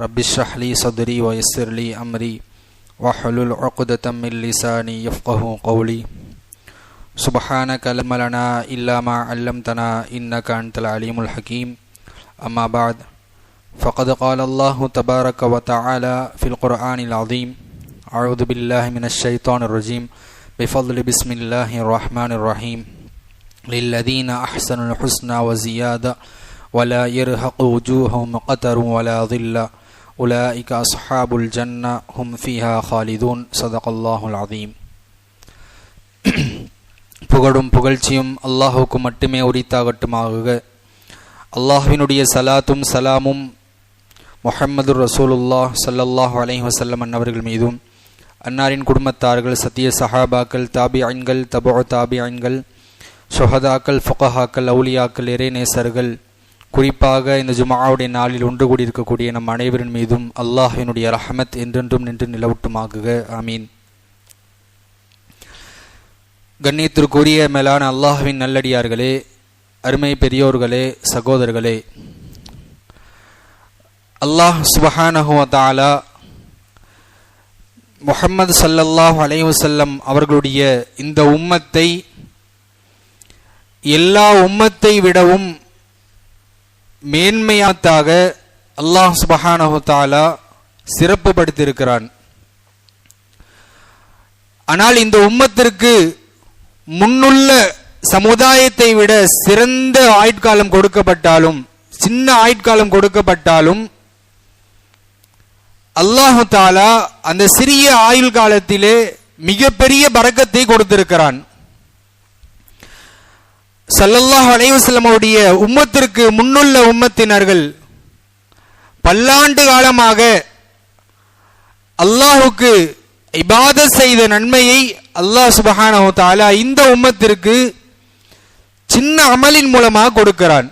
رب اشرح لي صدري ويسر لي أمري واحلل عقدة من لساني يفقه قولي. سبحانك لم لنا إلا ما علمتنا إنك أنت العليم الحكيم. أما بعد فقد قال الله تبارك وتعالى في القرآن العظيم أعوذ بالله من الشيطان الرجيم. بفضل بسم الله الرحمن الرحيم. للذين أحسنوا الحسنى وزيادة ولا يرهق وجوههم قتر ولا ظل. أولئك أصحاب الجنة هم فيها خالدون صدق الله العظيم புகழும் புகழ்ச்சியும் அல்லாஹுக்கு மட்டுமே உரித்தாகட்டுமாக அல்லாஹ்வினுடைய சலாத்தும் சலாமும் முஹம்மது ரசூலுல்லாஹ் ஸல்லல்லாஹு அலைஹி வஸல்லம் அன்னவர்கள் மீதும் அன்னாரின் குடும்பத்தார்கள் சத்திய சஹாபாக்கள் தாபி ஐன்கள் தபோ தாபி ஐன்கள் ஷொஹதாக்கள் ஃபொகஹாக்கள் அவுலியாக்கள் இறைநேசர்கள் குறிப்பாக இந்த ஜுமாவுடைய நாளில் ஒன்று கூடியிருக்கக்கூடிய நம் அனைவரின் மீதும் அல்லாஹினுடைய ரஹமத் என்றென்றும் நின்று நிலவட்டுமாகுக. ஆமீன். கண்ணியத்திற்குரிய மேலான அல்லாஹுவின் நல்லடியார்களே அருமை பெரியோர்களே சகோதரர்களே அல்லாஹ் சுபஹானஹு தாலா முஹம்மது சல்லல்லாஹ் அலைஹி அவர்களுடைய இந்த உம்மத்தை எல்லா உம்மத்தை விடவும் மேன்மையாத்தாக அல்லாஹ் சுபஹானஹு தாலா சிறப்பு படுத்தியிருக்கிறான் ஆனால் இந்த உம்மத்திற்கு முன்னுள்ள சமுதாயத்தை விட சிறந்த ஆயுட்காலம் கொடுக்கப்பட்டாலும் சின்ன ஆயுட்காலம் கொடுக்கப்பட்டாலும் அல்லாஹு தாலா அந்த சிறிய ஆயுள் காலத்திலே மிகப்பெரிய பறக்கத்தை கொடுத்திருக்கிறான். சல்லல்லாஹ் அலைவசல்லமுடைய உம்மத்திற்கு முன்னுள்ள உம்மத்தினர்கள் பல்லாண்டு காலமாக அல்லாஹுக்கு இபாத செய்த நன்மையை அல்லாஹ் சுபஹானஹு தாலா இந்த உம்மத்திற்கு சின்ன அமலின் மூலமாக கொடுக்கிறான்.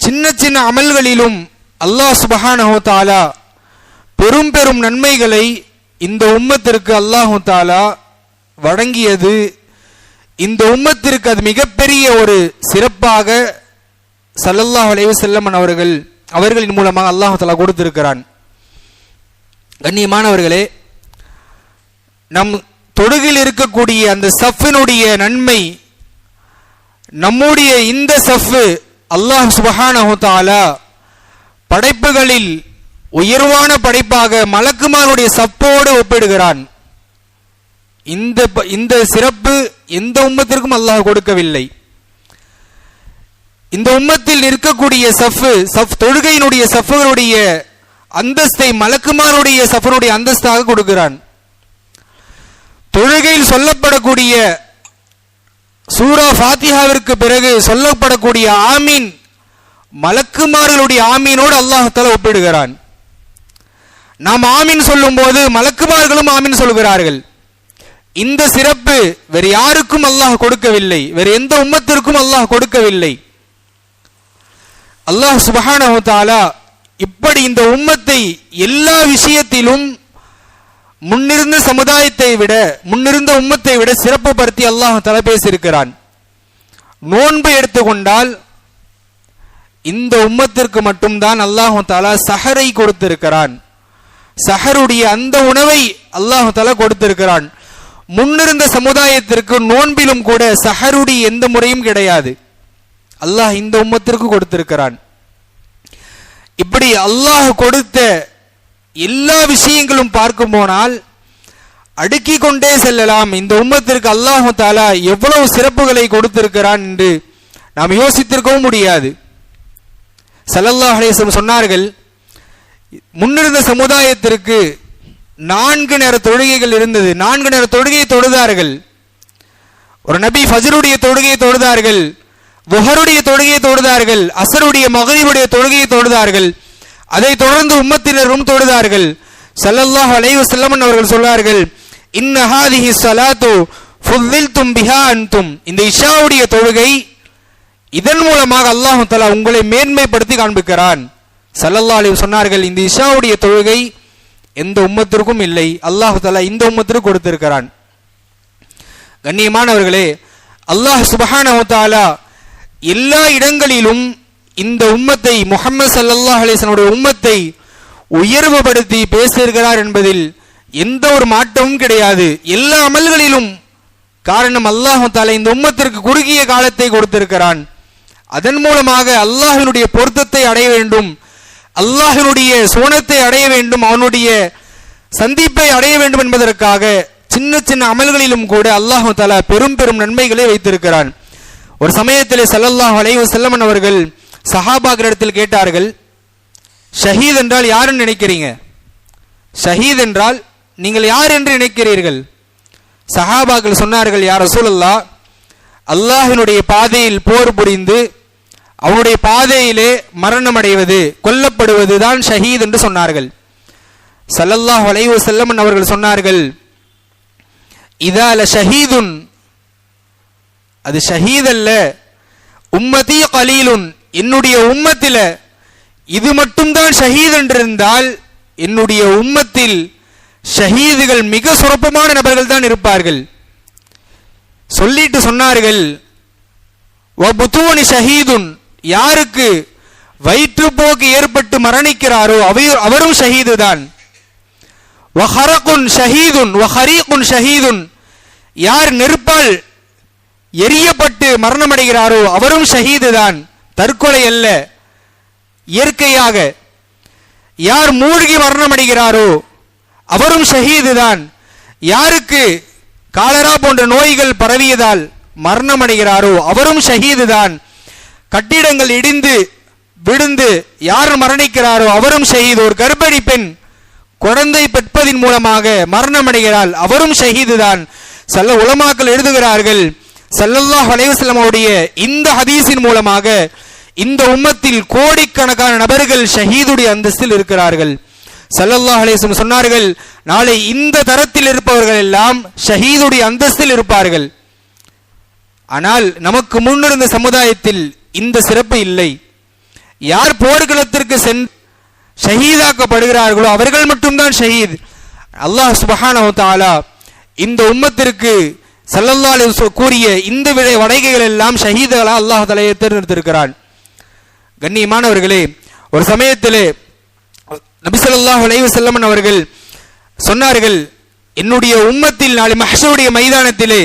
சின்ன சின்ன அமல்களிலும் அல்லாஹ் சுபஹானஹு தாலா பெரும் பெரும் நன்மைகளை இந்த உம்மத்திற்கு அல்லாஹு தாலா வழங்கியது இந்த உம்மத்திற்கு அது மிகப்பெரிய ஒரு சிறப்பாக சல்லல்லாஹ் அலைவு செல்லமன் அவர்கள் அவர்களின் மூலமாக அல்லாஹலா கொடுத்திருக்கிறான். கண்ணியமானவர்களே நம் தொடுகில் இருக்கக்கூடிய அந்த சஃபினுடைய நன்மை நம்முடைய இந்த சஃப்பு அல்லாஹ் சுபஹானஹாலா படைப்புகளில் உயர்வான படைப்பாக மலக்குமாருடைய சப்போடு ஒப்பிடுகிறான். இந்த இந்த சிறப்பு எந்த உம்மத்திற்கும் அல்லாஹ் கொடுக்கவில்லை. இந்த உம்மத்தில் இருக்கக்கூடிய சஃபு சஃப் தொழுகையினுடைய சஃபுகளுடைய அந்தஸ்தை மலக்குமாருடைய சஃபனுடைய அந்தஸ்தாக கொடுக்கிறான். தொழுகையில் சொல்லப்படக்கூடிய சூரா ஃபாத்திஹாவிற்கு பிறகு சொல்லப்படக்கூடிய ஆமீன் மலக்குமார்களுடைய ஆமீனோடு அல்லாஹால ஒப்பிடுகிறான். நாம் ஆமீன் சொல்லும் போது மலக்குமார்களும் ஆமீன் சொல்கிறார்கள். இந்த சிறப்பு வேறு யாருக்கும் அல்லாஹ் கொடுக்கவில்லை வேறு எந்த உம்மத்திற்கும் அல்லாஹ் கொடுக்கவில்லை. அல்லாஹ் சுபஹானா தாலா இப்படி இந்த உம்மத்தை எல்லா விஷயத்திலும் முன்னிருந்த சமுதாயத்தை விட முன்னிருந்த உம்மத்தை விட சிறப்பு படுத்தி அல்லாஹ் தலை பேசியிருக்கிறான். நோன்பு எடுத்துக்கொண்டால் இந்த உம்மத்திற்கு மட்டும்தான் அல்லாஹு தாலா சஹரை கொடுத்திருக்கிறான். சஹருடைய அந்த உணவை அல்லாஹு தாலா கொடுத்திருக்கிறான். முன்னிருந்த சமுதாயத்திற்கு நோன்பிலும் கூட சஹருடி எந்த முறையும் கிடையாது. அல்லாஹ் இந்த உம்மத்திற்கு கொடுத்திருக்கிறான். இப்படி அல்லாஹ் கொடுத்த எல்லா விஷயங்களும் பார்க்கும் போனால் அடுக்கிக் கொண்டே செல்லலாம். இந்த உம்மத்திற்கு அல்லாஹு தாலா எவ்வளவு சிறப்புகளை கொடுத்திருக்கிறான் என்று நாம் யோசித்திருக்கவும் முடியாது. சல்லல்லாஹ் அலேசம் சொன்னார்கள் முன்னிருந்த சமுதாயத்திற்கு நான்கு நேர தொழுகைகள் இருந்தது. நான்கு நேர தொழுகையை தொழுதார்கள். ஒரு நபி ஃபஜருடைய தொழுகையை தொழுதார்கள். புகருடைய தொழுகையை தொழுதார்கள். அசருடைய மகரிபுடைய தொழுகையை தொழுதார்கள். அதை தொடர்ந்து உம்மத்தினரும் தொழுதார்கள். சல்லல்லாஹ் அலைவு செல்லமன் அவர்கள் சொன்னார்கள் இன்னஹாதிஹி சலாத்து ஸலாத்து ஃபுல்லில்தும் பிஹா அன்தும். இந்த இஷாவுடைய தொழுகை இதன் மூலமாக அல்லாஹு தலா உங்களை மேன்மைப்படுத்தி காண்பிக்கிறான். சல்லல்லா அலைவு சொன்னார்கள் இந்த இஷாவுடைய தொழுகை எந்த உம்மத்திற்கும் இல்லை. அல்லாஹு தாலா இந்த உம்மத்திற்கு கொடுத்திருக்கிறான். கண்ணியமானவர்களே அல்லாஹ் சுபஹானஹு எல்லா இடங்களிலும் இந்த உம்மத்தை முகமது சல்லாஹ் அலிசனுடைய உம்மத்தை உயர்வுபடுத்தி பேசியிருக்கிறார் என்பதில் எந்த ஒரு மாற்றமும் கிடையாது. எல்லா அமல்களிலும் காரணம் அல்லாஹு தாலா இந்த உம்மத்திற்கு குறுகிய காலத்தை கொடுத்திருக்கிறான். அதன் மூலமாக அல்லாஹினுடைய பொருத்தத்தை அடைய வேண்டும். அல்லாஹினுடைய சோனத்தை அடைய வேண்டும் அவனுடைய சந்திப்பை அடைய வேண்டும் என்பதற்காக சின்ன சின்ன அமல்களிலும் கூட அல்லாஹு தஆலா பெரும் பெரும் நன்மைகளை வைத்திருக்கிறான். ஒரு சமயத்தில் செல்லல்லாஹ் அலைஹி செல்லமன் அவர்கள் சஹாபாக்களிடத்தில் கேட்டார்கள் ஷஹீத் என்றால் யாருன்னு நினைக்கிறீங்க? ஷஹீத் என்றால் நீங்கள் யார் என்று நினைக்கிறீர்கள்? சஹாபாக்கள் சொன்னார்கள் யார் ரசூலல்லா அல்லாஹினுடைய பாதையில் போர் புரிந்து அவருடைய பாதையிலே மரணம் அடைவது கொல்லப்படுவது தான் ஷஹீத் என்று சொன்னார்கள். ஸல்லல்லாஹு அலைஹி செல்லமன் அவர்கள் சொன்னார்கள் இதால ஷஹீதுன். அது ஷஹீத் அல்ல உம்மதி கலீலுன். என்னுடைய உம்மத்தில இது மட்டும்தான் ஷஹீத் என்றிருந்தால் என்னுடைய உம்மத்தில் ஷஹீதுகள் மிக சுரப்பமான நபர்கள் தான் இருப்பார்கள். சொல்லிட்டு சொன்னார்கள் ஷஹீதுன். யாருக்கு வயிற்றுப்போக்கு ஏற்பட்டு மரணிக்கிறாரோ அவையும் அவரும் ஷஹீது தான் வஹரகுன் ஷஹீதுன் வஹரீகுன் ஷஹீதுன். யார் நெருப்பால் எரியப்பட்டு மரணமடைகிறாரோ அவரும் ஷஹீது தான் தற்கொலை அல்ல. இயற்கையாக யார் மூழ்கி மரணமடைகிறாரோ அவரும் ஷஹீது தான் யாருக்கு காலரா போன்ற நோய்கள் பரவியதால் மரணமடைகிறாரோ அவரும் ஷஹீது தான் கட்டிடங்கள் இடிந்து விழுந்து யார் மரணிக்கிறாரோ அவரும் ஷஹீது. ஒரு கர்ப்பிணி பெண் குழந்தை பெற்பதின் மூலமாக மரணமடைகிறாள் அவரும் ஷஹீது தான் சல்ல உலமாக்கள் எழுதுகிறார்கள் சல்லல்லாஹ் அலைஹி இந்த ஹதீஸின் மூலமாக இந்த உம்மத்தில் கோடிக்கணக்கான நபர்கள் ஷஹீதுடைய அந்தஸ்தில் இருக்கிறார்கள். சல்லல்லாஹ் அலேசம் சொன்னார்கள் நாளை இந்த தரத்தில் இருப்பவர்கள் எல்லாம் ஷஹீதுடைய அந்தஸ்தில் இருப்பார்கள். ஆனால் நமக்கு முன்னிருந்த சமுதாயத்தில் இந்த சிறப்பு இல்லை. யார் போர்க்களத்திற்கு சென்று ஷஹீதாக்கப்படுகிறார்களோ அவர்கள் மட்டும்தான் ஷஹீத். அல்லாஹ் சுபஹானஹு தஆலா இந்த உம்மத்திற்கு ஸல்லல்லாஹு கூறிய இந்த விடை வடைகைகள் எல்லாம் ஷஹீதுகளாக அல்லாஹ் தலையை தேர்ந்தெடுத்திருக்கிறான். கண்ணியமானவர்களே ஒரு சமயத்திலே நபிசல்லாஹ் ஸல்லல்லாஹு செல்லமன் அவர்கள் சொன்னார்கள் என்னுடைய உம்மத்தில் நாளை மஹ்ஷருடைய மைதானத்திலே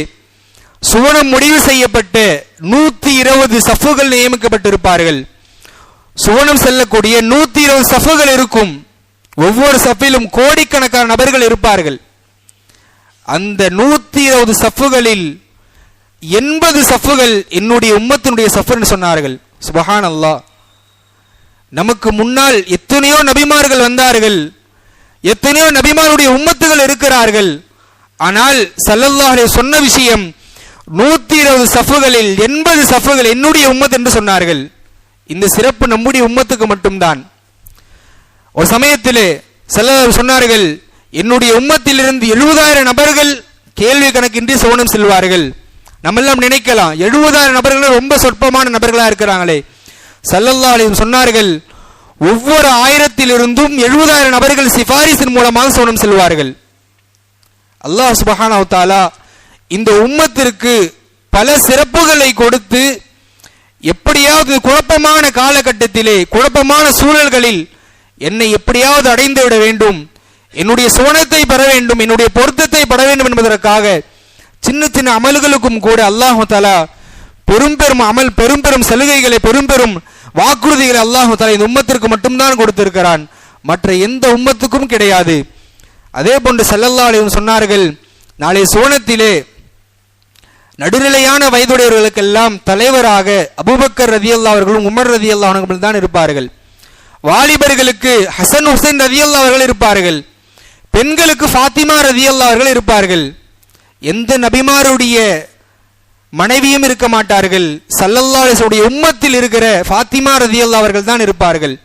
சுவனம் முடிவு செய்யப்பட்டு நூத்தி இருபது சஃபுகள் நியமிக்கப்பட்டிருப்பார்கள். சுவனம் செல்லக்கூடிய நூத்தி இருபது சஃபுகள் இருக்கும். ஒவ்வொரு சஃபிலும் கோடிக்கணக்கான நபர்கள் இருப்பார்கள். அந்த நூத்தி இருபது சஃபுகளில் எண்பது சஃபுகள் என்னுடைய உம்மத்தினுடைய சஃபுன்னு சொன்னார்கள். சுபஹான் அல்லா நமக்கு முன்னால் எத்தனையோ நபிமார்கள் வந்தார்கள். எத்தனையோ நபிமாருடைய உம்மத்துகள் இருக்கிறார்கள். ஆனால் ஸல்லல்லாஹு சொன்ன விஷயம் நூத்தி இருபது சஃபுகளில் எண்பது சஃபுகள் என்னுடைய உம்மத் என்று சொன்னார்கள். இந்த சிறப்பு நம்முடைய உம்மத்துக்கு மட்டும்தான். ஒரு சமயத்தில் ஸல்லல்லாஹு சொன்னார்கள் என்னுடைய உம்மத்திலிருந்து எழுபதாயிரம் நபர்கள் கேள்வி கணக்கின்றி சோனம் செல்வார்கள். நம்மெல்லாம் நினைக்கலாம் எழுபதாயிரம் நபர்கள் ரொம்ப சொற்பமான நபர்களாக இருக்கிறாங்களே. சல்லல்லா அலைஹி சொன்னார்கள் ஒவ்வொரு ஆயிரத்திலிருந்தும் எழுபதாயிரம் நபர்கள் சிபாரிசின் மூலமாக சோனம் செல்வார்கள். அல்லாஹ் சுபஹானா தாலா இந்த உம்மத்திற்கு பல சிறப்புகளை கொடுத்து எப்படியாவது குழப்பமான காலகட்டத்திலே குழப்பமான சூழல்களில் என்னை எப்படியாவது அடைந்து விட வேண்டும். என்னுடைய சுவனத்தை பெற வேண்டும் என்னுடைய பொருத்தத்தை பெற வேண்டும் என்பதற்காக சின்ன சின்ன அமல்களுக்கும் கூட அல்லாஹு தலா பெரும் பெரும் அமல் பெரும் பெரும் சலுகைகளை பெரும் பெரும் வாக்குறுதிகளை அல்லாஹு தலா இந்த உம்மத்திற்கு மட்டும்தான் கொடுத்திருக்கிறான். மற்ற எந்த உம்மத்துக்கும் கிடையாது. அதே போன்று ஸல்லல்லாஹு சொன்னார்கள் நாளை சோனத்திலே நடுநிலையான வயதுடையவர்களுக்கெல்லாம் தலைவராக அபூபக்கர் ரதியல்லா அவர்களும் உமர் ரதியல்லா அவர்களும் தான் இருப்பார்கள். வாலிபர்களுக்கு ஹசன் ஹுசைன் ரதியல்லா அவர்கள் இருப்பார்கள். பெண்களுக்கு ஃபாத்திமா ரதியல்லா அவர்கள் இருப்பார்கள். எந்த நபிமாருடைய மனைவியும் இருக்க மாட்டார்கள். சல்லல்லாசுடைய உம்மத்தில் இருக்கிற ஃபாத்திமா ரதியல்லா அவர்கள் தான் இருப்பார்கள்.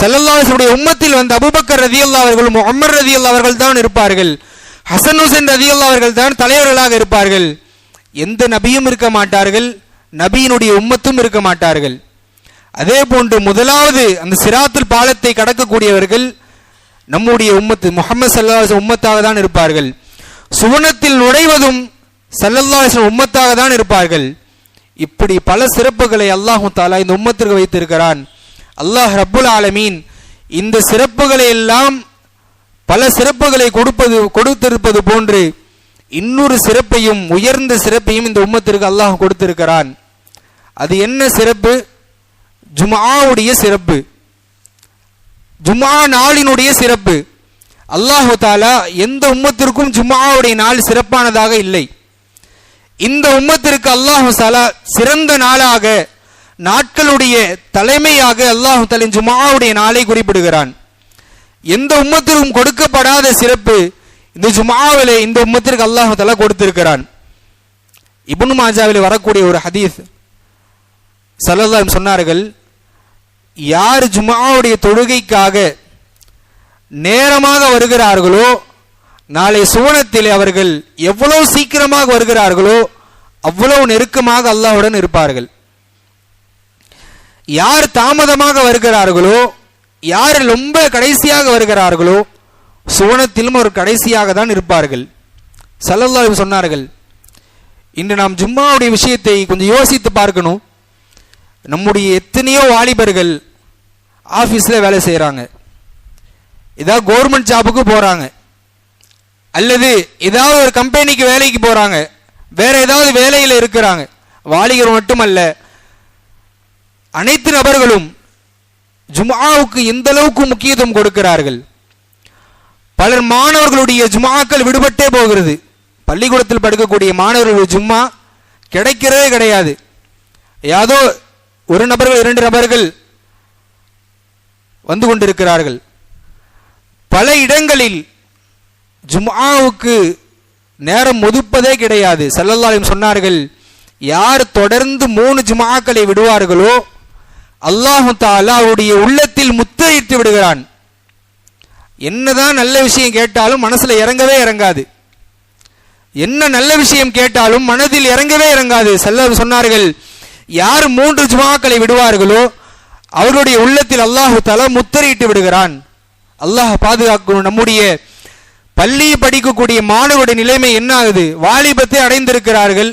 சல்லல்லாசுடைய உம்மத்தில் வந்த அபுபக்கர் ரதியல்லா அவர்களும் முகமது ரதியல்லா அவர்கள் தான் இருப்பார்கள். ஹசன் ஹுசைன் ரதியல்லா அவர்கள் தான் தலைவர்களாக இருப்பார்கள். எந்த நபியும் இருக்க மாட்டார்கள் நபியினுடைய உம்மத்தும் இருக்க மாட்டார்கள். அதே போன்று முதலாவது அந்த சிராத்தில் பாலத்தை கடக்கக்கூடியவர்கள் நம்முடைய உம்மத்து முகமது சல்லாஹ் உம்மத்தாக தான் இருப்பார்கள். சுவனத்தில் நுழைவதும் சல்லல்லா உம்மத்தாக தான் இருப்பார்கள். இப்படி பல சிறப்புகளை அல்லாஹு தாலா இந்த உம்மத்திற்கு வைத்திருக்கிறான். அல்லாஹ் ரப்புல் ஆலமீன் இந்த சிறப்புகளை எல்லாம் பல சிறப்புகளை கொடுப்பது கொடுத்திருப்பது போன்று இன்னொரு சிறப்பையும் உயர்ந்த சிறப்பையும் இந்த உம்மத்திற்கு அல்லாஹ் கொடுத்திருக்கிறான். அது என்ன சிறப்பு? ஜுமாவுடைய சிறப்பு. ஜுமா நாளினுடைய சிறப்பு. அல்லாஹு தாலா எந்த உம்மத்திற்கும் ஜுமாவுடைய நாள் சிறப்பானதாக இல்லை. இந்த உம்மத்திற்கு அல்லாஹு தாலா சிறந்த நாளாக நாட்களுடைய தலைமையாக அல்லாஹு தாலின் ஜுமாவுடைய நாளை குறிப்பிடுகிறான். எந்த உம்மத்திற்கும் கொடுக்கப்படாத சிறப்பு இந்த ஜுமாவிலே இந்த உம்மத்திற்கு அல்லாஹு தாலா கொடுத்திருக்கிறான். இபுன் மாஜாவில் வரக்கூடிய ஒரு ஹதீஸ். சல்லல்லாஹு சொன்னார்கள் யார் ஜுமாவுடைய தொழுகைக்காக நேரமாக வருகிறார்களோ நாளை சுவனத்தில் அவர்கள் எவ்வளவு சீக்கிரமாக வருகிறார்களோ அவ்வளவு நெருக்கமாக அல்லாஹுடன் இருப்பார்கள். யார் தாமதமாக வருகிறார்களோ யார் ரொம்ப கடைசியாக வருகிறார்களோ சுவனத்திலும் ஒரு கடைசியாக தான் இருப்பார்கள். சல்லல்லாஹு சொன்னார்கள் இன்று நாம் ஜும்மாவுடைய விஷயத்தை கொஞ்சம் யோசித்து பார்க்கணும். நம்முடைய எத்தனையோ வாலிபர்கள் ஆஃபீஸில் வேலை செய்கிறாங்க ஏதாவது கவர்மெண்ட் ஜாபுக்கு போகிறாங்க அல்லது ஏதாவது ஒரு கம்பெனிக்கு வேலைக்கு போகிறாங்க வேற ஏதாவது வேலையில் இருக்கிறாங்க. வாலிகர் மட்டுமல்ல அனைத்து நபர்களும் ஜுமாவுக்கு எந்த அளவுக்கு முக்கியத்துவம் கொடுக்கிறார்கள்? பலர் மாணவர்களுடைய ஜுமாக்கள் விடுபட்டே போகிறது. பள்ளிக்கூடத்தில் படுக்கக்கூடிய மாணவர்களுடைய ஜும்மா கிடைக்கிறதே கிடையாது. ஏதோ ஒரு நபர்கள் இரண்டு நபர்கள் வந்து கொண்டிருக்கிறார்கள். பல இடங்களில் ஜும்ஆவுக்கு நேரம் ஒதுப்பதே கிடையாது. செல்லல்லாலையும் சொன்னார்கள் யார் தொடர்ந்து மூணு ஜுமாக்களை விடுவார்களோ அல்லாஹு தாலா அவருடைய உள்ளத்தில் முத்தையிட்டு விடுகிறான். என்னதான் நல்ல விஷயம் கேட்டாலும் மனசுல இறங்கவே இறங்காது. என்ன நல்ல விஷயம் கேட்டாலும் மனதில் இறங்கவே இறங்காது. செல்லவர் சொன்னார்கள் யார் மூன்று ஜுமாக்களை விடுவார்களோ அவருடைய உள்ளத்தில் அல்லாஹு தலா முத்தரையிட்டு விடுகிறான். அல்லாஹ் பாதுகாக்கணும். நம்முடைய பள்ளி படிக்கக்கூடிய மாணவருடைய நிலைமை என்ன ஆகுது வாலிபத்தை அடைந்திருக்கிறார்கள்.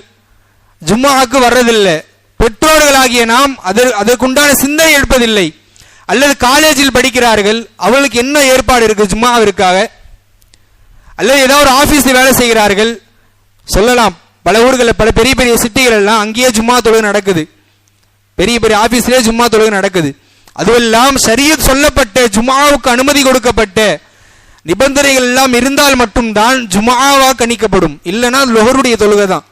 ஜும்மாவுக்கு வர்றதில்லை. பெற்றோர்களாகிய நாம் அதற்குண்டான சிந்தனை எடுப்பதில்லை அல்லது காலேஜில் படிக்கிறார்கள் அவர்களுக்கு என்ன ஏற்பாடு இருக்குது ஜும்மாவிற்காக? அல்லது ஏதாவது ஒரு ஆஃபீஸில் வேலை செய்கிறார்கள் சொல்லலாம். பல ஊர்களில் பல பெரிய பெரிய சிட்டிகள் எல்லாம் அங்கேயே ஜும்மா தொழுகை நடக்குது. பெரிய பெரிய ஆஃபீஸ்லேயே ஜும்மா தொழுகை நடக்குது. அதுவெல்லாம் சரியத் சொல்லப்பட்ட ஜுமாவுக்கு அனுமதி கொடுக்கப்பட்ட நிபந்தனைகள் எல்லாம் இருந்தால் மட்டும்தான் ஜுமாவா கணிக்கப்படும். இல்லைன்னா லொஹருடைய தொழுகை தான்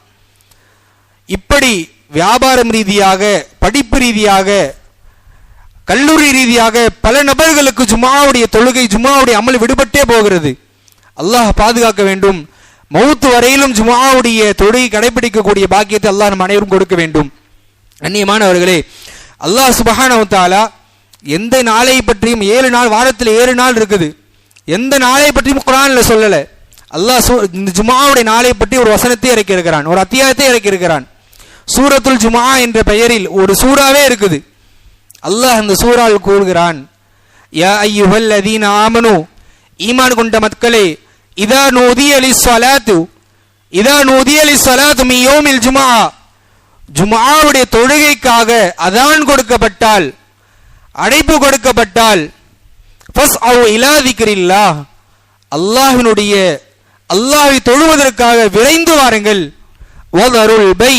இப்படி வியாபாரம் ரீதியாக படிப்பு ரீதியாக கல்லூரி ரீதியாக பல நபர்களுக்கு ஜுமாவுடைய தொழுகை ஜுமாவுடைய அமல் விடுபட்டே போகிறது. அல்லாஹ் பாதுகாக்க வேண்டும். மௌத்து வரையிலும் ஜுமாவுடைய தொழுகை கடைபிடிக்கக்கூடிய பாக்கியத்தை அல்லாஹ் நம் அனைவரும் கொடுக்க வேண்டும். அந்நியமானவர்களே அல்லாஹ் சுபஹானவத்தாலா எந்த நாளை பற்றியும் ஏழு நாள் வாரத்தில் ஏழு நாள் இருக்குது. எந்த நாளை பற்றியும் குரானில் சொல்லலை. அல்லாஹ் இந்த ஜுமாவுடைய நாளை பற்றி ஒரு வசனத்தை இறக்கி இருக்கிறான் ஒரு அத்தியாயத்தை இறக்கி இருக்கிறான் சூரத்துல் ஜுமா என்ற பெயரில் ஒரு சூறாவே இருக்குது. அல்லாஹ் அந்த சூறால் கூறுகிறான் யா ஐயுஹல் அதீன ஆமனு ஈமான் கொண்ட மக்களே இதா நூதி அலி சலாத்து இதா நூதி அலி சலாத்து மீ யோமில் ஜுமா ஜுமாவுடைய தொழுகைக்காக அதான் கொடுக்கப்பட்டால் அடைப்பு கொடுக்கப்பட்டால் ஃபஸ் அவ் இலாதிக்கிறில்லா அல்லாஹினுடைய அல்லாஹை தொழுவதற்காக விரைந்து வாருங்கள் வதருள் பை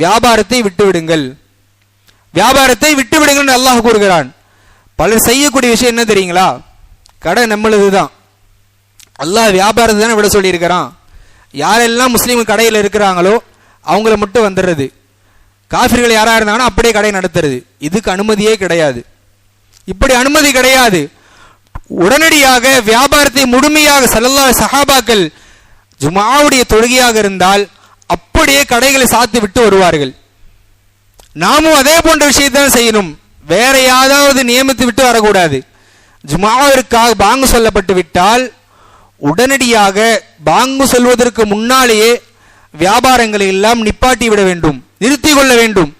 வியாபாரத்தை விட்டுவிடுங்கள். வியாபாரத்தை விட்டுவிடுங்கள் அல்லாஹ் கூறுகிறான். பலர் செய்யக்கூடிய விஷயம் என்ன தெரியுங்களா? கடை நம்மளது தான் அல்லாஹ் வியாபாரத்தை தானே விட சொல்லியிருக்கிறான். யாரெல்லாம் முஸ்லீம் கடையில் இருக்கிறாங்களோ அவங்கள மட்டும் வந்துடுறது. காஃபிர்கள் யாராக இருந்தாங்கன்னா அப்படியே கடை நடத்துறது. இதுக்கு அனுமதியே கிடையாது. இப்படி அனுமதி கிடையாது. உடனடியாக வியாபாரத்தை முழுமையாக செல்லல்லா சஹாபாக்கள் ஜுமாவுடைய தொழுகையாக இருந்தால் அப்படியே கடைகளை சாத்து விட்டு வருவார்கள். நாமும் அதே போன்ற விஷயத்தான் செய்யணும். வேற யாராவது நியமித்து விட்டு வரக்கூடாது. ஜுமாவிற்காக பாங்கு சொல்லப்பட்டு விட்டால் உடனடியாக பாங்கு சொல்வதற்கு முன்னாலேயே வியாபாரங்களை எல்லாம் நிப்பாட்டி விட வேண்டும் நிறுத்தி கொள்ள வேண்டும்.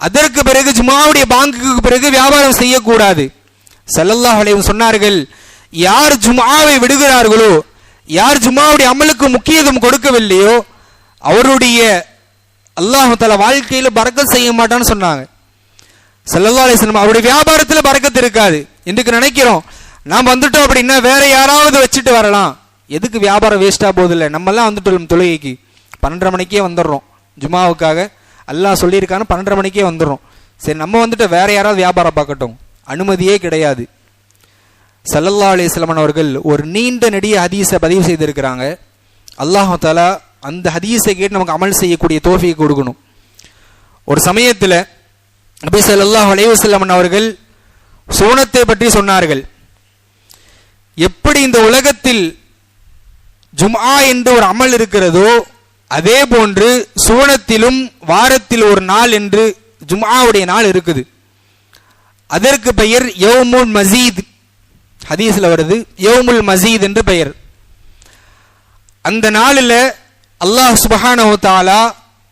அதற்கு பிறகு ஜுமாவுடைய பாங்குக்கு பிறகு வியாபாரம் செய்யக்கூடாது. ஸல்லல்லாஹு சொன்னார்கள் யார் ஜுமாவை விடுகிறார்களோ யார் ஜுமாவுடைய அமலுக்கு முக்கியத்துவம் கொடுக்கவில்லையோ அவருடைய அல்லாஹ் வாழ்க்கையில் வாழ்க்கையில செய்ய மாட்டான்னு சொன்னாங்க. ஸல்லல்லாஹு அலைஹி அவருடைய வியாபாரத்தில் பறக்கத்து இருக்காது. என்றுக்கு நினைக்கிறோம் நாம் வந்துட்டோம் அப்படின்னா வேற யாராவது வச்சுட்டு வரலாம். எதுக்கு வியாபாரம் வேஸ்ட்டாக போதில்லை நம்மெல்லாம் வந்துட்டோம் தொழுகைக்கு. பன்னெண்டரை மணிக்கே வந்துடுறோம். ஜுமாவுக்காக அல்லாஹ் சொல்லியிருக்கான்னு பன்னெண்டரை மணிக்கே வந்துடுறோம். சரி நம்ம வந்துட்டு வேற யாராவது வியாபாரம் பார்க்கட்டும். அனுமதியே கிடையாது. சல்லல்லா அலிஸ்லமன் அவர்கள் ஒரு நீண்ட நெடிய ஹதீஸை பதிவு செய்திருக்கிறாங்க. அல்லாஹாலா அந்த ஹதீஸை கேட்டு நமக்கு அமல் செய்யக்கூடிய தோஃபியை கொடுக்கணும். ஒரு சமயத்தில் நபி சொல்லாஹ் அலைவசல்லமன் அவர்கள் சோனத்தை பற்றி சொன்னார்கள். எப்படி இந்த உலகத்தில் ஜும்ஆ என்று ஒரு அமல் இருக்கிறதோ அதே போன்று சூனத்திலும் வாரத்தில் ஒரு நாள் என்று ஜும்ஆவுடைய நாள் இருக்குது. அதற்கு பெயர் யௌமுல் மசீத். ஹதீஸில் வருது யௌமுல் மசீத் என்று பெயர். அந்த நாளில் அல்லாஹ் சுபஹானஹு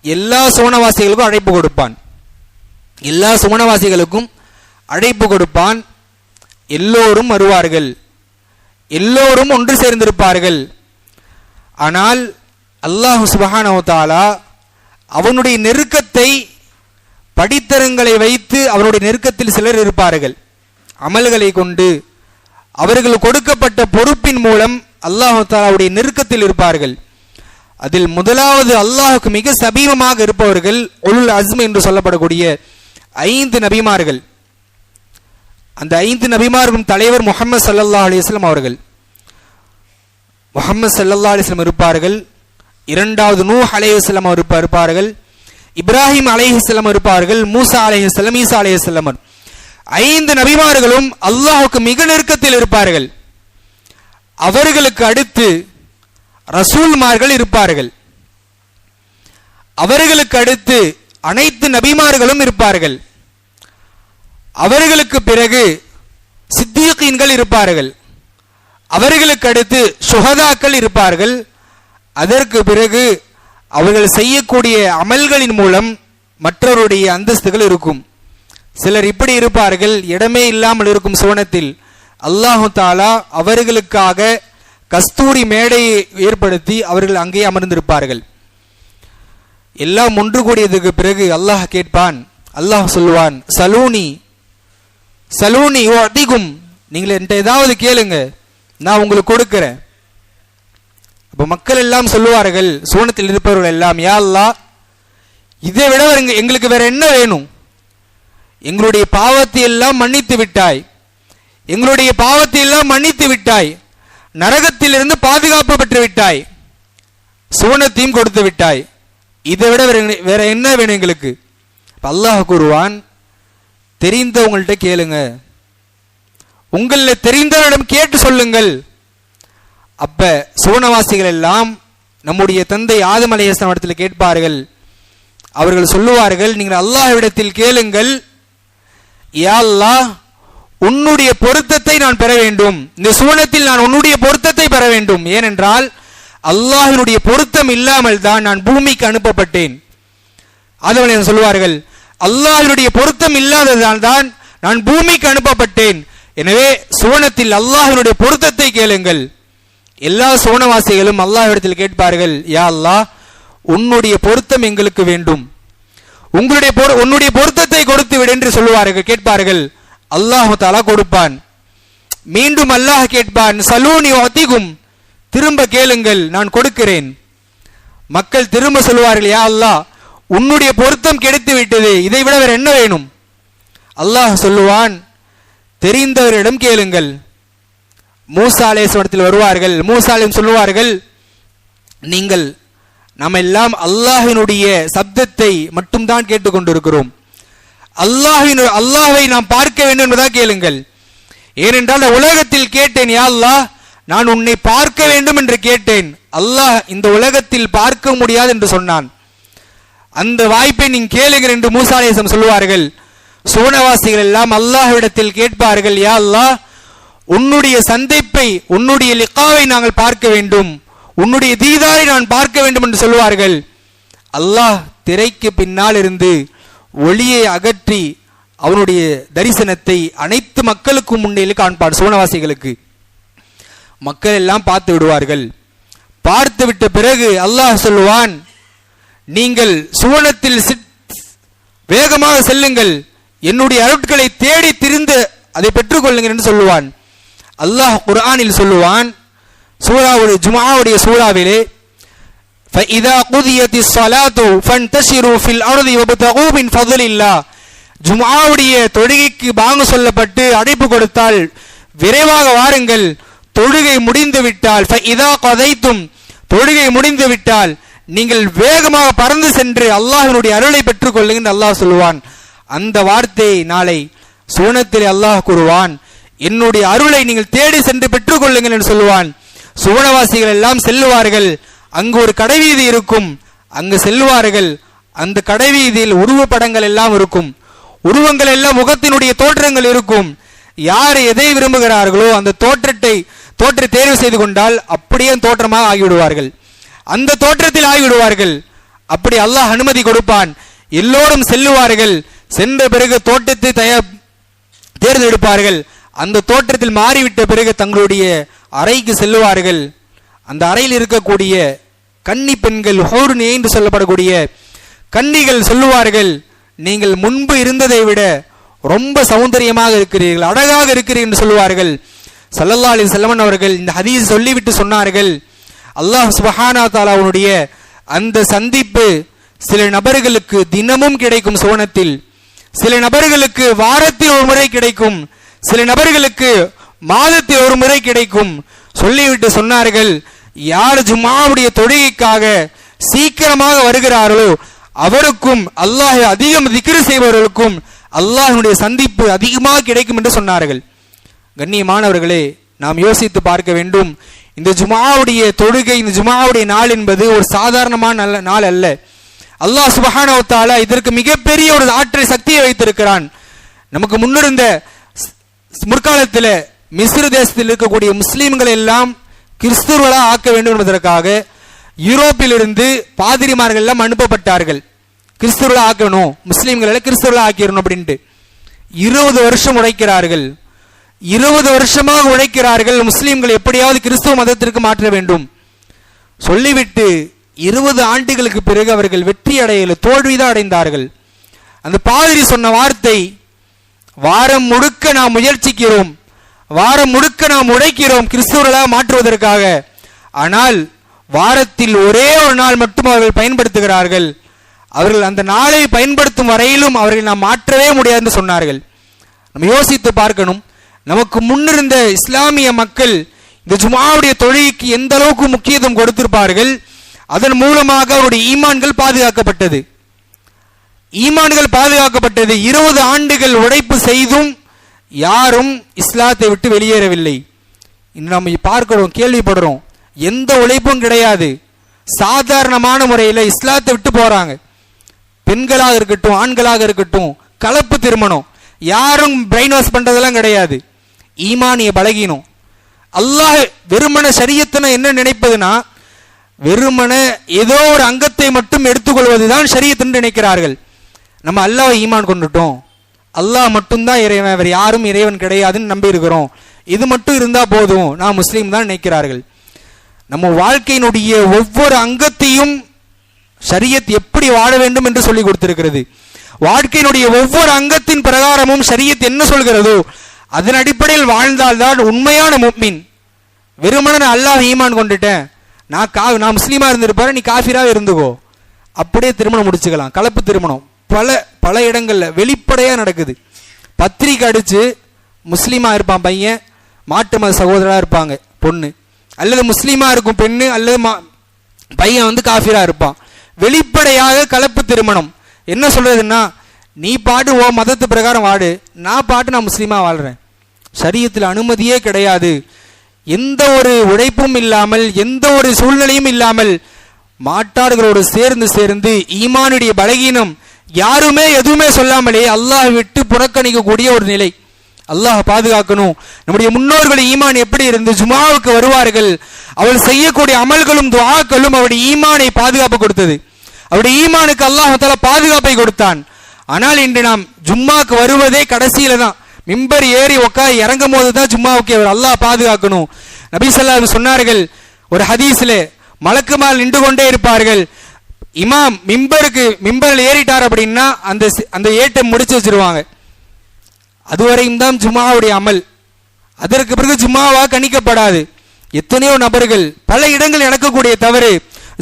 எல்லா சுவனவாசிகளுக்கும் அழைப்பு கொடுப்பான். எல்லா சுவனவாசிகளுக்கும் அழைப்பு கொடுப்பான். எல்லோரும் வருவார்கள். எல்லோரும் ஒன்று சேர்ந்திருப்பார்கள். ஆனால் அல்லாஹ் சுபஹானவத்தாலா அவனுடைய நெருக்கத்தை படித்தரங்களை வைத்து அவனுடைய நெருக்கத்தில் சிலர் இருப்பார்கள். அமல்களை கொண்டு அவர்கள் கொடுக்கப்பட்ட பொறுப்பின் மூலம் அல்லாஹாலாவுடைய நெருக்கத்தில் இருப்பார்கள். அதில் முதலாவது அல்லாஹுக்கு மிக சமீபமாக இருப்பவர்கள் உலுல் அஸ்ம் என்று சொல்லப்படக்கூடிய ஐந்து நபிமார்கள். அந்த ஐந்து நபிமார்களும் தலைவர் முகமது சல்லல்லாஹு அலைஹி அவர்கள். முகமது சல்லல்லாஹு அலைஹி இருப்பார்கள். இரண்டாவது நூ அலைஹிஸ்ஸலாம் அவர் இருப்பார்கள். இப்ராஹிம் அலைஹிஸ்ஸலாம் இருப்பார்கள். மூசா அலைஹிஸ்ஸலாம் ஈசா அலைஹிஸ்ஸலாம் ஐந்து நபிமார்களும் அல்லாஹுக்கு மிக நெருக்கத்தில் இருப்பார்கள். அவர்களுக்கு அடுத்து ரசூல்மார்கள் இருப்பார்கள். அவர்களுக்கு அடுத்து அனைத்து நபிமார்களும் இருப்பார்கள். அவர்களுக்கு பிறகு சித்தியக்கீன்கள் இருப்பார்கள். அவர்களுக்கு அடுத்து சுஹதாக்கள் இருப்பார்கள். அதற்கு பிறகு அவர்கள் செய்யக்கூடிய அமல்களின் மூலம் மற்றவருடைய அந்தஸ்துகள் இருக்கும். சிலர் இப்படி இருப்பார்கள். இடமே இல்லாமல் இருக்கும் சுவனத்தில். அல்லாஹு தாலா அவர்களுக்காக கஸ்தூரி மேடையை ஏற்படுத்தி அவர்கள் அங்கே அமர்ந்திருப்பார்கள். எல்லாம் ஒன்று கூடியதுக்கு பிறகு அல்லாஹ் கேட்பான் அல்லாஹ் சொல்லுவான் சலூனி சலூனி ஓ அதிகும் நீங்கள் என்கிட்ட ஏதாவது கேளுங்க நான் உங்களுக்கு கொடுக்கிறேன். அப்போ மக்கள் எல்லாம் சொல்லுவார்கள் சூனத்தில் இருப்பவர்கள் எல்லாம் யா அல்லா இதை விட எங்களுக்கு வேற என்ன வேணும்? எங்களுடைய பாவத்தை எல்லாம் மன்னித்து விட்டாய். எங்களுடைய பாவத்தை எல்லாம் மன்னித்து விட்டாய். நரகத்திலிருந்து பாதுகாப்பு பெற்று விட்டாய் சுவனத்தையும் கொடுத்து விட்டாய். இதை விட வேற என்ன- என்ன வேணும் எங்களுக்கு? அல்லாஹ் கூறுவான் தெரிந்தவங்கள்ட்ட கேளுங்க. உங்களில் தெரிந்தவரிடம் கேட்டு சொல்லுங்கள். அப்ப சுவனவாசிகள் எல்லாம் நம்முடைய தந்தை ஆதம் அலைஹிஸ்ஸலாம் இடத்தில் கேட்பார்கள். அவர்கள் சொல்லுவார்கள் நீங்கள் அல்லாஹ்விடத்தில் கேளுங்கள். யா அல்லாஹ் உன்னுடைய பொருத்தத்தை நான் பெற வேண்டும். இந்த சுவனத்தில் நான் உன்னுடைய பொருத்தத்தை பெற வேண்டும். ஏனென்றால் அல்லாஹினுடைய பொருத்தம் இல்லாமல் தான் நான் பூமிக்கு அனுப்பப்பட்டேன். ஆதவன் சொல்லுவார்கள் அல்லாஹினுடைய பொருத்தம் இல்லாததால் தான் நான் பூமிக்கு அனுப்பப்பட்டேன். எனவே சுவனத்தில் அல்லாஹினுடைய பொருத்தத்தை கேளுங்கள். எல்லா சுவனவாசிகளும் அல்லாஹிடத்தில் கேட்பார்கள் யா அல்லாஹ் உன்னுடைய பொருத்தம் எங்களுக்கு வேண்டும். உங்களுடைய பொரு- உன்னுடைய பொருத்தத்தை கொடுத்து விடு என்று சொல்லுவார்கள் கேட்பார்கள். அல்லாஹு தாலா கொடுப்பான். மீண்டும் அல்லாஹ் கேட்பான் சலூனி அதிகும் திரும்ப கேளுங்கள் நான் கொடுக்கிறேன். மக்கள் திரும்ப சொல்லுவார்கள் யா அல்லாஹ் உன்னுடைய பொருத்தம் கிடைத்து விட்டது இதை விட வேறு என்ன வேணும்? அல்லாஹ் சொல்லுவான் தெரிந்தவரிடம் கேளுங்கள். மூசா அலேஸ்வரத்தில் வருவார்கள் மூசாலையும் சொல்லுவார்கள் நீங்கள் நாம் எல்லாம் அல்லாஹினுடைய சப்தத்தை மட்டும்தான் கேட்டுக்கொண்டிருக்கிறோம். அல்லாஹின் அல்லாஹை நாம் பார்க்க வேண்டும் என்பதாக கேளுங்கள். ஏனென்றால் உலகத்தில் கேட்டேன் யா அல்லாஹ் நான் உன்னை பார்க்க வேண்டும் என்று கேட்டேன். அல்லாஹ் இந்த உலகத்தில் பார்க்க முடியாது என்று சொன்னான். அந்த வாய்ப்பை நீ கேளுங்கள் என்று மூசாலேசம் சொல்லுவார்கள். சோனவாசிகள் எல்லாம் அல்லாஹ்விடத்தில் கேட்பார்கள் யா அல்லாஹ் உன்னுடைய சந்திப்பை உன்னுடைய லிக்காவை நாங்கள் பார்க்க வேண்டும். உன்னுடைய தீதாரை நான் பார்க்க வேண்டும் என்று சொல்லுவார்கள். அல்லாஹ் திரைக்கு பின்னால் இருந்து ஒளியை அகற்றி அவனுடைய தரிசனத்தை அனைத்து மக்களுக்கும் முன்னிலே காண்பான் சோனவாசிகளுக்கு மக்கள் எல்லாம் பார்த்து விடுவார்கள். பார்த்து விட்ட பிறகு அல்லாஹ் சொல்லுவான் நீங்கள் சுவனத்தில் வேகமாக செல்லுங்கள். என்னுடைய அருட்களை தேடி திரிந்து அதை பெற்றுக்கொள்ளுங்கள் என்று சொல்லுவான். அல்லாஹ் குர்ஆனில் சொல்லுவான் சூறாவுடைய ஜுமாவுடைய சூறாவிலே فَإِذَا قُضِيَتِ الصَّلَاةُ فَانْتَشِرُوا فِي الْأَرْضِ وَابْتَغُوا مِنْ فَضْلِ اللَّهِ ஜுமாவுடைய தொழுகைக்கு பாங்கு சொல்லப்பட்டு அழைப்பு கொடுத்தால் விரைவாக வாருங்கள் தொழுகை முடிந்து விட்டால் இதா கதைத்தும் தொழுகை முடிந்து விட்டால் நீங்கள் வேகமாக பறந்து சென்று அல்லாஹினுடைய அருளை பெற்றுக் கொள்ளுங்கள் அல்லாஹ் சொல்லுவான் அந்த வார்த்தையை நாளை சுவனத்தில் அல்லாஹ் கூறுவான் என்னுடைய அருளை நீங்கள் தேடி சென்று பெற்றுக் கொள்ளுங்கள் என்று சொல்லுவான் சுவனவாசிகள் எல்லாம் செல்லுவார்கள் அங்கு ஒரு கடைவீதி இருக்கும். அங்கு செல்வார்கள். அந்த கடைவீதியில் உருவப்படங்கள் எல்லாம் இருக்கும். உருவங்கள் எல்லாம் முகத்தினுடைய தோற்றங்கள் இருக்கும். யார் எதை விரும்புகிறார்களோ அந்த தோற்றத்தை தோற்ற தேர்வு செய்து கொண்டால் அப்படியே தோற்றமாக ஆகிவிடுவார்கள். அந்த தோற்றத்தில் ஆகிவிடுவார்கள். அப்படி அல்லாஹ் அனுமதி கொடுப்பான். எல்லோரும் செல்லுவார்கள். சென்ற பிறகு தோட்டத்தை தயார் தேர்ந்தெடுப்பார்கள். அந்த தோற்றத்தில் மாறிவிட்ட பிறகு தங்களுடைய அறைக்கு செல்லுவார்கள். அந்த அறையில் இருக்கக்கூடிய கன்னி பெண்கள் ஹோர்னே என்று சொல்லப்படக்கூடிய கன்னிகள் சொல்லுவார்கள் நீங்கள் முன்பு இருந்ததை விட ரொம்ப சௌந்தரியமாக இருக்கிறீர்கள் அழகாக இருக்கிறீர்கள் என்று சொல்லுவார்கள். சல்லல்லா அலி செல்லமன் அவர்கள் இந்த ஹதீஸ் சொல்லிவிட்டு சொன்னார்கள் அல்லாஹ் சுபஹானா தாலாவுடைய அந்த சந்திப்பு சில நபர்களுக்கு தினமும் கிடைக்கும் சோனத்தில் சில நபர்களுக்கு வாரத்தில் ஒரு முறை கிடைக்கும் சில நபர்களுக்கு மாதத்தில் ஒரு முறை கிடைக்கும் சொல்லிவிட்டு சொன்னார்கள். யார் ஜுமாவுடைய தொழுகைக்காக சீக்கிரமாக வருகிறார்களோ அவருக்கும் அல்லாஹ் அதிகம் திக்ரு செய்பவர்களுக்கும் அல்லாஹனுடைய சந்திப்பு அதிகமாக கிடைக்கும் என்று சொன்னார்கள். கண்ணியமானவர்களே நாம் யோசித்து பார்க்க வேண்டும். இந்த ஜுமாவுடைய தொழுகை இந்த ஜுமாவுடைய நாள் என்பது ஒரு சாதாரணமான நல்ல நாள் அல்ல. அல்லாஹ் சுபஹானவத்தால இதற்கு மிகப்பெரிய ஒரு ஆற்றல் சக்தியை வைத்திருக்கிறான். நமக்கு முன்னிருந்த முற்காலத்தில் மிஸ்ரு தேசத்தில் இருக்கக்கூடிய முஸ்லீம்கள் எல்லாம் கிறிஸ்துவர்களாக ஆக்க வேண்டும் என்பதற்காக யூரோப்பிலிருந்து பாதிரிமார்கள் எல்லாம் அனுப்பப்பட்டார்கள். கிறிஸ்துவர்களாக ஆக்கணும் முஸ்லீம்களை கிறிஸ்துவர்களாக ஆக்கிடணும் அப்படின்ட்டு. இருபது வருஷம் உழைக்கிறார்கள் இருபது வருஷமாக உழைக்கிறார்கள் முஸ்லீம்கள் எப்படியாவது கிறிஸ்துவ மதத்திற்கு மாற்ற வேண்டும். சொல்லிவிட்டு இருபது ஆண்டுகளுக்கு பிறகு அவர்கள் வெற்றி அடையல தோல்விதான் அடைந்தார்கள். அந்த பாதிரி சொன்ன வார்த்தை வாரம் முழுக்க நாம் முயற்சிக்கிறோம். வாரம் முழுக்க நாம் உழைக்கிறோம் கிறிஸ்துவர்களாக மாற்றுவதற்காக. ஆனால் வாரத்தில் ஒரே ஒரு நாள் மட்டும் அவர்கள் பயன்படுத்துகிறார்கள். அவர்கள் அந்த நாளை பயன்படுத்தும் வரையிலும் அவர்கள் நாம் மாற்றவே முடியாது சொன்னார்கள். நம்ம யோசித்து பார்க்கணும். நமக்கு முன்னிருந்த இஸ்லாமிய மக்கள் இந்த ஜுமாவுடைய தொழிலுக்கு எந்த அளவுக்கு முக்கியத்துவம் கொடுத்திருப்பார்கள்? அதன் மூலமாக அவருடைய ஈமான்கள் பாதுகாக்கப்பட்டது. ஈமான்கள் பாதுகாக்கப்பட்டது. இருபது ஆண்டுகள் உழைப்பு செய்தும் யாரும் இஸ்லாத்தை விட்டு வெளியேறவில்லை. இன்று நம்ம பார்க்கிறோம் கேள்விப்படுறோம். எந்த உழைப்பும் கிடையாது. சாதாரணமான முறையில் இஸ்லாத்தை விட்டு போகிறாங்க பெண்களாக இருக்கட்டும் ஆண்களாக இருக்கட்டும் கலப்பு திருமணம். யாரும் பிரெயின் வாஷ் பண்ணுறதெல்லாம் கிடையாது. ஈமானிய பழகினோம் அல்லாஹ் வெறுமன சரியத்தனை என்ன நினைப்பதுன்னா வெறுமன ஏதோ ஒரு அங்கத்தை மட்டும் எடுத்துக்கொள்வது தான் சரியத்தன் நினைக்கிறார்கள். நம்ம அல்லாஹ் ஈமான் கொண்டுட்டோம். அல்லாஹ் மட்டும்தான் இறைவன் வேறு யாரும் இறைவன் கிடையாதுன்னு நம்பி இருக்கிறோம் இது மட்டும் இருந்தால் போதும். நான் முஸ்லீம் தான் நினைக்கிறார்கள். நம்ம வாழ்க்கையினுடைய ஒவ்வொரு அங்கத்தையும் சரியத் எப்படி வாழ வேண்டும் என்று சொல்லி கொடுத்திருக்கிறது. வாழ்க்கையினுடைய ஒவ்வொரு அங்கத்தின் பிரகாரமும் சரியத் என்ன சொல்கிறதோ அதன் அடிப்படையில் வாழ்ந்தால்தான் உண்மையான முக்மின். வெறுமன அல்லாஹ் ஈமான் கொண்டுட்டேன். நான் கா நான் முஸ்லீமாக இருந்திருப்பாரு நீ காஃபிராக இருந்துக்கோ. அப்படியே திருமணம் முடிச்சுக்கலாம். கலப்பு திருமணம். பல பல இடங்களில் வெளிப்படையாக நடக்குது. பத்திரிக்கை அடித்து முஸ்லீமாக இருப்பான் பையன் மாட்டு மத சகோதரராக இருப்பாங்க பொண்ணு. அல்லது முஸ்லீமாக இருக்கும் பெண்ணு அல்லது மா பையன் வந்து காஃபிராக இருப்பான். வெளிப்படையாக கலப்பு திருமணம். என்ன சொல்கிறதுன்னா நீ பாட்டு ஓ மதத்து பிரகாரம் வாடு நான் பாட்டு நான் முஸ்லீமாக வாழ்கிறேன் சரியத்தில் அனுமதியே கிடையாது. எந்த ஒரு உழைப்பும் இல்லாமல் எந்த ஒரு சூழ்நிலையும் இல்லாமல் மாட்டார்களோடு சேர்ந்து சேர்ந்து ஈமானுடைய பலகீனம் யாருமே எதுவுமே சொல்லாமலே அல்லாஹ் விட்டு புறக்கணிக்கக்கூடிய ஒரு நிலை. அல்லாஹ் பாதுகாக்கணும். நம்முடைய முன்னோர்கள் ஈமான் எப்படி இருந்து ஜுமாவுக்கு வருவார்கள்? அவள் செய்யக்கூடிய அமல்களும் துவாக்களும் அவருடைய ஈமானை பாதுகாப்பு கொடுத்தது. அவருடைய ஈமானுக்கு அல்லாஹால பாதுகாப்பை கொடுத்தான். ஆனால் இன்று நாம் ஜும்மாவுக்கு வருவதே கடைசியில தான். மிம்பர் ஏறி உக்கா இறங்கும் போது தான் ஜும்மாவுக்கு அவர் அல்லாஹ் பாதுகாக்கணும். நபி சொன்னார்கள் ஒரு ஹதீஸ்ல மலக்குமால் நின்று கொண்டே இருப்பார்கள். இமாம் மிம்பருக்கு மிம்பரில் ஏறிட்டார் அப்படின்னா அந்த அந்த ஏட்டை முடிச்சு வச்சிருவாங்க. அதுவரையும் தான் ஜும்மாவுடைய அமல். அதற்கு பிறகு ஜும்மாவா கணிக்கப்படாது. எத்தனையோ நபர்கள் பல இடங்கள் நடக்கக்கூடிய தவறு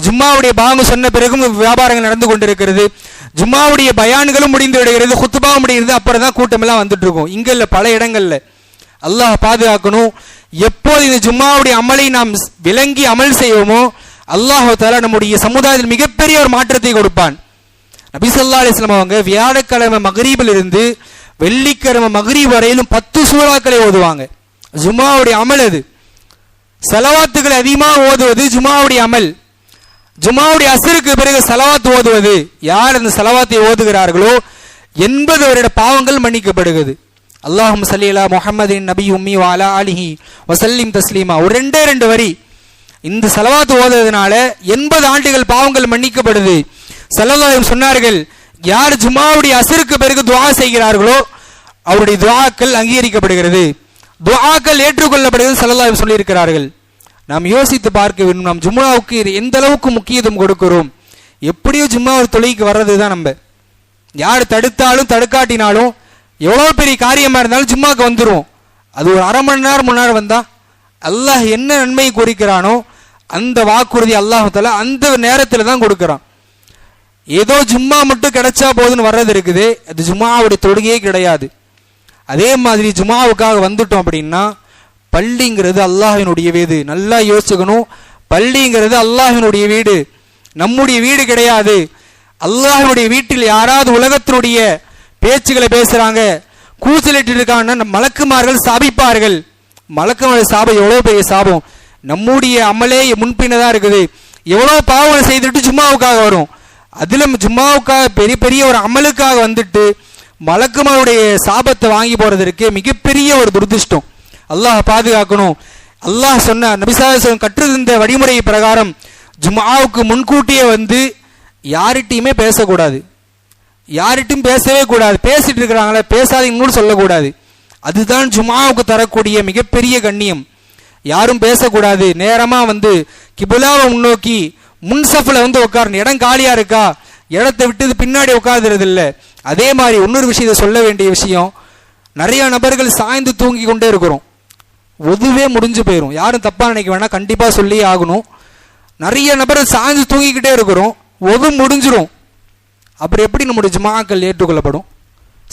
ஜும்மாவுடைய பாங்கு சொன்ன பிறகும் வியாபாரங்கள் நடந்து கொண்டிருக்கிறது. ஜும்மாவுடைய பயான்களும் முடிந்து விடுகிறது குத்துபாவும் முடிகிறது அப்புறம் தான் கூட்டமெல்லாம் வந்துட்டு இருக்கும் இங்க இல்ல பல இடங்கள்ல. அல்லாஹ் பாதுகாக்கணும். எப்போது இந்த ஜும்மாவுடைய அமலை நாம் விளங்கி அமல் செய்வோமோ அல்லாஹு தாலா நம்முடைய சமுதாயத்தில் மிகப்பெரிய ஒரு மாற்றத்தை கொடுப்பான். நபிசல்லா அலிஸ்லாம் அவங்க வியாழக்கிழமை மகரீபில் இருந்து வெள்ளிக்கிழமை மகரீப் வரையிலும் பத்து சூறாக்களை ஓதுவாங்க. ஜுமாவுடைய அமல் அது. செலவாத்துக்களை அதிகமாக ஓதுவது ஜுமாவுடைய அமல். ஜுமாவுடைய அசருக்கு பிறகு செலவாத்து ஓதுவது. யார் அந்த செலவாத்தை ஓதுகிறார்களோ எண்பது வருட பாவங்கள் மன்னிக்கப்படுகிறது. அல்லாஹும் சல்லீலா முகமதின் நபி உம்மி வாலா அலிஹி வசல்லிம் தஸ்லீமா. ஒரு ரெண்டே ரெண்டு வரி. இந்த செலவாத்து ஓதுறதுனால எண்பது ஆண்டுகள் பாவங்கள் மன்னிக்கப்படுது. செலவாயம் சொன்னார்கள் யார் ஜுமாவுடைய அசருக்கு பிறகு துவா செய்கிறார்களோ அவருடைய துவாக்கள் அங்கீகரிக்கப்படுகிறது. துவாக்கள் ஏற்றுக்கொள்ளப்படுகிறது செலவாயம் சொல்லியிருக்கிறார்கள். நாம் யோசித்து பார்க்க வேண்டும் நாம் ஜும்மாவுக்கு எந்த அளவுக்கு முக்கியத்துவம் கொடுக்கிறோம்? எப்படியோ ஜும்மா ஒரு தொழிலுக்கு வர்றது தான் நம்ம. யார் தடுத்தாலும் தடுக்காட்டினாலும் எவ்வளோ பெரிய காரியமாக இருந்தாலும் ஜும்மாவுக்கு வந்துடும் அது ஒரு அரை மணி நேரம் முன்னாடி வந்தால் அல்லாஹ் என்ன நன்மையை குறிக்கிறானோ அந்த வாக்குறுதி அல்லாஹால அந்த நேரத்தில் தான் கொடுக்குறான். ஏதோ ஜும்மா மட்டும் கிடைச்சா போதுன்னு வர்றது இருக்குது. அது ஜும்மாவுடைய தொழுகையே கிடையாது. அதே மாதிரி ஜும்மாவுக்காக வந்துட்டோம் அப்படின்னா பள்ளிங்கிறது அல்லாஹினுடைய வீடு. நல்லா யோசிக்கணும். பள்ளிங்கிறது அல்லாஹினுடைய வீடு. நம்முடைய வீடு கிடையாது. அல்லாஹினுடைய வீட்டில் யாராவது உலகத்தினுடைய பேச்சுகளை பேசுறாங்க கூச்சலிட்டு இருக்காங்கன்னா மலக்குமார்கள் சாபிப்பார்கள். மலக்கமலை சாபம் எவ்வளோ பெரிய சாபம்? நம்முடைய அமலே முன்பின்னதாக இருக்குது. எவ்வளோ பாவனை செய்துட்டு ஜும்மாவுக்காக வரும். அதில் ஜும்மாவுக்காக பெரிய பெரிய ஒரு அமலுக்காக வந்துட்டு மலக்குமாருடைய சாபத்தை வாங்கி போகிறதுக்கு மிகப்பெரிய ஒரு துரதிருஷ்டம். அல்லாஹ் பாதுகாக்கணும். அல்லாஹ் சொன்ன நபிசாசம் கற்றுதிருந்த வழிமுறை பிரகாரம் ஜும்மாவுக்கு முன்கூட்டியே வந்து யார்கிட்டையுமே பேசக்கூடாது. யார்கிட்டையும் பேசவே கூடாது. பேசிட்டு இருக்கிறாங்களே பேசாதீங்கன்னு சொல்லக்கூடாது. அதுதான் ஜுமாவுக்கு தரக்கூடிய மிகப்பெரிய கண்ணியம். யாரும் பேசக்கூடாது. நேரமாக வந்து கிபுலாவை முன்னோக்கி முன்சஃபில் வந்து உட்காரணும். இடம் காலியாக இருக்கா? இடத்தை விட்டு பின்னாடி உட்காந்துறது இல்லை அதே மாதிரி இன்னொரு விஷயத்தை சொல்ல வேண்டிய விஷயம் நிறைய நபர்கள் சாய்ந்து தூங்கி கொண்டே இருக்கிறோம். ஒதுவே முடிஞ்சு போயிடும் யாரும் தப்பாக நினைக்க வேணாம். கண்டிப்பாக சொல்லி ஆகணும். நிறைய நபர் சாய்ந்து தூங்கிக்கிட்டே இருக்கிறோம். ஒது முடிஞ்சிடும் அப்புறம் எப்படி நம்முடைய ஜுமாக்கள் ஏற்றுக்கொள்ளப்படும்?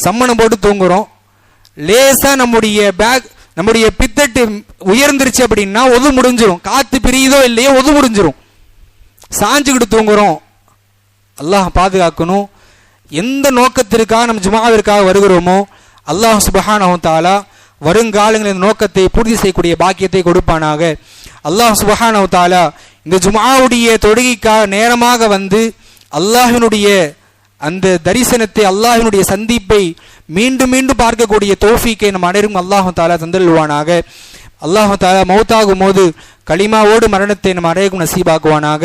சம்மணம் போட்டு தூங்குறோம். லேசாக நம்முடைய பேக் நம்முடைய பித்தட்டு உயர்ந்துருச்சு அப்படின்னா ஒது முடிஞ்சிரும். காற்று பிரியுதோ இல்லையோ ஒது முடிஞ்சிரும். சாஞ்சுக்கிட்டு தூங்குறோம். அல்லாஹ் பாதுகாக்கணும். எந்த நோக்கத்திற்காக நம்ம ஜுமாவிற்காக வருகிறோமோ அல்லாஹ் சுபஹானஹு தாலா இந்த நோக்கத்தை பூர்த்தி செய்யக்கூடிய பாக்கியத்தை கொடுப்பானாக. அல்லாஹ் சுபஹானஹு தாலா இந்த ஜுமாவுடைய தொழுகைக்காக நேரமாக வந்து அல்லாஹினுடைய அந்த தரிசனத்தை அல்லாஹினுடைய சந்திப்பை மீண்டும் மீண்டும் பார்க்கக்கூடிய தோஃபிக்கை நம் அனைவரும் அல்லாஹு தாலா தந்தல்வானாக அல்லாஹு தாலா மௌத்தாகும் போது களிமாவோடு மரணத்தை நம் அனைவரும் நசீபாக்குவானாக.